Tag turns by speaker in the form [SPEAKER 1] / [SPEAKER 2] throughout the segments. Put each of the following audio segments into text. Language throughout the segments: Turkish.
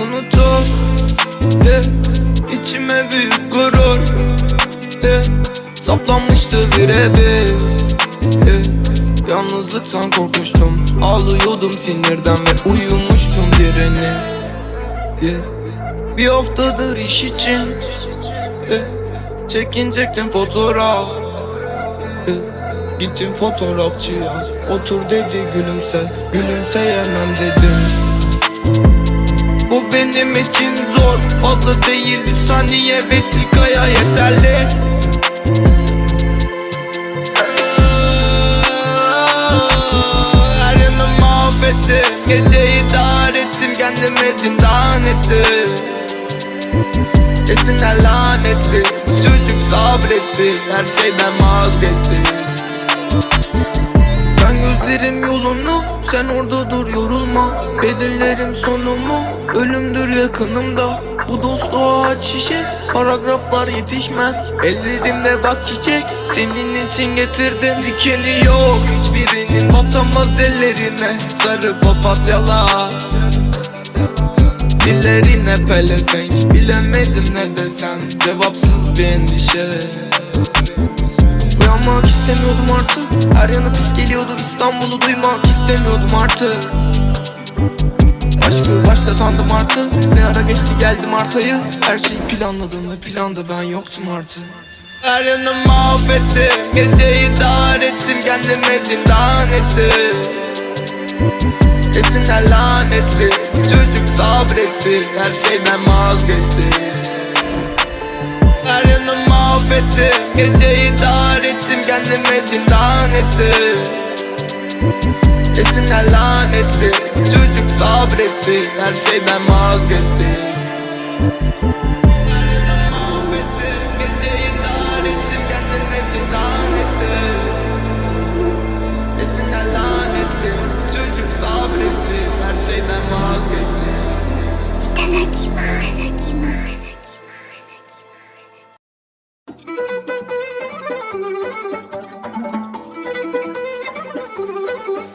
[SPEAKER 1] unutur yeah. İçime büyük gurur yeah. Saplanmıştı birebir yeah. Yalnızlıktan korkmuştum Ağlıyordum sinirden ve uyumuştum direne yeah. Bir haftadır iş için yeah. Çekinecektim fotoğraf yeah. Gittim fotoğrafçıya Otur dedi gülümse Gülümseyemem dedim bu benim için zor. Fazla değil bir saniye vesikaya yeterli. Her yanım mahvettim Geceyi dar ettim Kendime zindan ettim Esinler lanetli. Çocuk sabretti Her şeyden vazgeçti gözlerim yolunu Sen orada dur yorulma. Belirlerim sonumu Ölümdür yakınımda. Bu dostluğa aç şişe Paragraflar yetişmez. Ellerimde bak çiçek Senin için getirdim Dikeni yok. Hiçbirinin Batamaz ellerine Sarı papatyalar. Dillerine pelesenk Bilemedim ne desem. Cevapsız bir endişe Uyanmak istemiyordum artık. Her yanı pis geliyordu İstanbul'u duymak istemiyordum artık. Aşkı başlatandım artık. Ne ara geçti geldim artayı Her şeyi planladım ve planda ben yoktum artık. Her yanım mahvettim Geceyi dar ettim Kendime zindan ettim Esinler lanetli Çocuk sabretti. Her şeyden vazgeçti mahvettim Geceyi dar ettim Kendime zindan ettim Esinler lanetli Çocuk sabretti. Her şeyden vazgeçti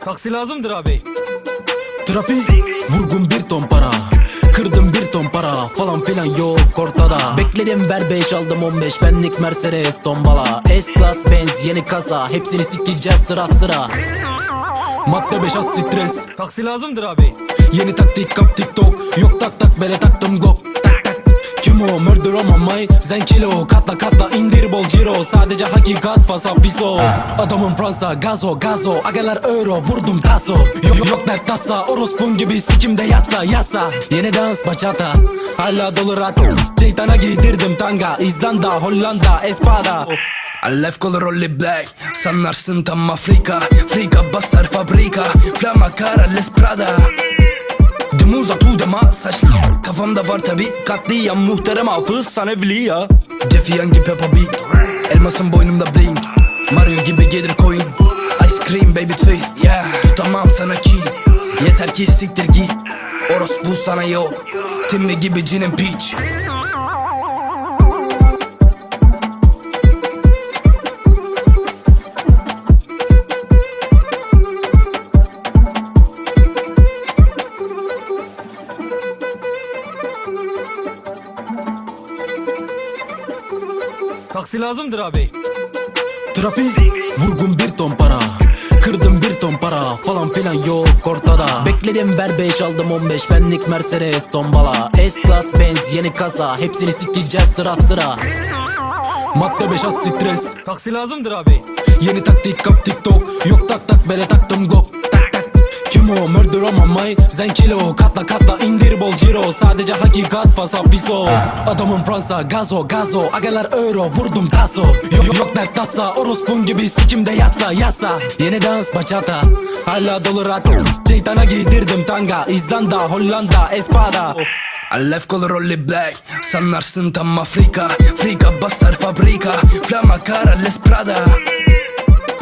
[SPEAKER 2] Taksi lazımdır abi.
[SPEAKER 3] Trafik vurgun bir ton para Kırdım bir ton para falan filan yok ortada. Bekledim ver 5 aldım 15 benlik Mercedes tombala. S-Class Benz yeni kasa Hepsini sikeceğiz sıra sıra. Madde 5 az stres.
[SPEAKER 2] Taksi lazımdır abi.
[SPEAKER 3] Yeni taktik kap tiktok Yok tak tak bele taktım tak O murder my mind. Zen kilo katla katla indir bol ciro. Sadece hakikat fasa fiso. Adamım Fransa gazo gazo. Agalar euro vurdum taso Yok yok dert tasa Orospun gibi sikimde yasa yasa Yeni dans bachata Hala dolu rat Şeytana giydirdim tanga İzlanda Hollanda Espada. Alef color rolly black Sanarsın tam Afrika. Frika basar fabrika Flama cara les Prada Demuza tu dema saçlı Kafamda var tabi katliam muhterem hafız sana evliya Young gibi Peppa Beat Elmasın boynumda bling. Mario gibi gelir coin Ice cream baby twist yeah. Tutamam sana kin Yeter ki siktir git. Orospu sana yok Timmy gibi cinin peach
[SPEAKER 2] Taksi lazımdır abi.
[SPEAKER 3] Trafik vurgun bir ton para Kırdım bir ton para falan filan yok ortada. Bekledim ver 5 aldım 15 benlik Mercedes tombala. S-Class Benz yeni kasa Hepsini sikeceğiz sıra sıra. Madde 5 az stres.
[SPEAKER 2] Taksi lazımdır abi.
[SPEAKER 3] Yeni taktik kap tiktok. Yok tak tak bele taktım go Tak tak. Kim o? Murder my mind. Zen kilo katla bol ciro Sadece hakikat fasa fiso Adamım Fransa gazo gazo. Agalar euro vurdum taso Yok yok dert tasa Orospun gibi sikimde yasa yasa. Yeni dans bachata Hala dolu rat Şeytana giydirdim tanga İzlanda Hollanda Espada. Alef color rolly black Sanarsın tam Afrika. Frika basar fabrika Flama cara les Prada.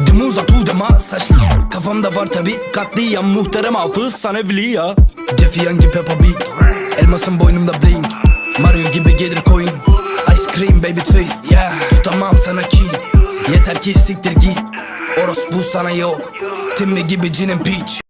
[SPEAKER 3] Demuza tu dema saçlı Kafamda var tabi katliam muhterem hafız sana evliya Jeffy Young gibi Peppa Beat Elmasın boynumda bling. Mario gibi gelir coin. Ice cream baby twist yeah. Tutamam sana kin Yeter ki siktir git. Orospu sana yok. Timmy gibi cinin peach